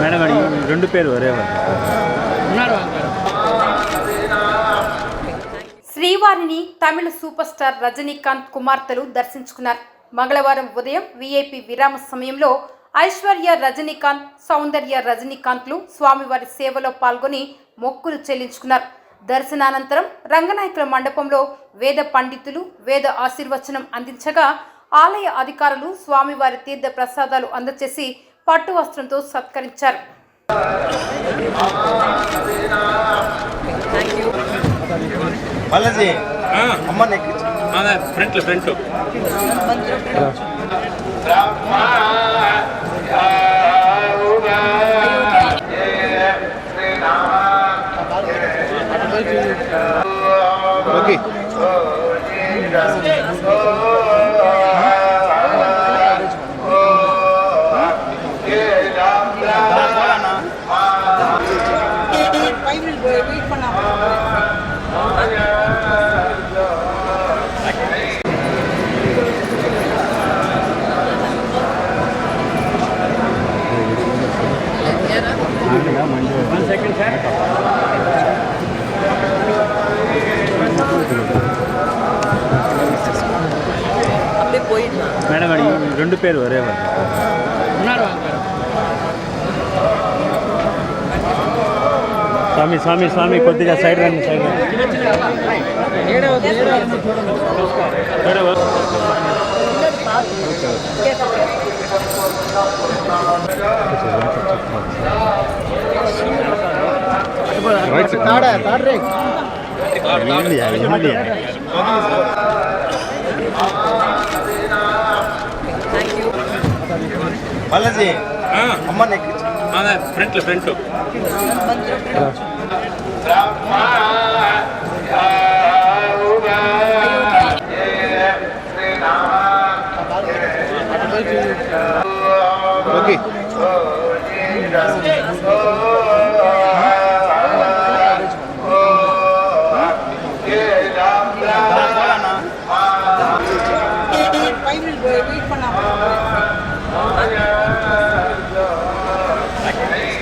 Madam గారు ఈ రెండు పేరు ఒరే శ్రీవారిని తమిళ సూపర్ స్టార్ రజనీకాంత్ కుమార్తెలు దర్శించుకున్నారు. మంగళవారం ఉదయం వీఐపీ విరామ సమయంలో ఐశ్వర్య రజనీకాంత్ సౌందర్య రజనీకాంత్లు స్వామివారి సేవలో పాల్గొని మొక్కులు చెల్లించుకున్నారు. దర్శనానంతరం రంగనాయకుల మండపంలో వేద పండితులు వేద ఆశీర్వచనం అందించగా ఆలయ అధికారులు స్వామివారి తీర్థ ప్రసాదాలు అందచేసి పట్టు వస్త్రంతో సత్కరించారు. బాలాజీ అమ్మ నెక్కి. Front front okay. మేడం గారు ఈ రెండు పేరు ఒరే స్వామి స్వామి స్వామి కొద్దిగా సైడ్ రండి సైడ్ రండి సైడ్ అవ్వ. ఇండియా ఇండియా బాలాజీ అమ్మ నెక్కి ఫ్రంట్ ఫ్రంట్ ఓకే.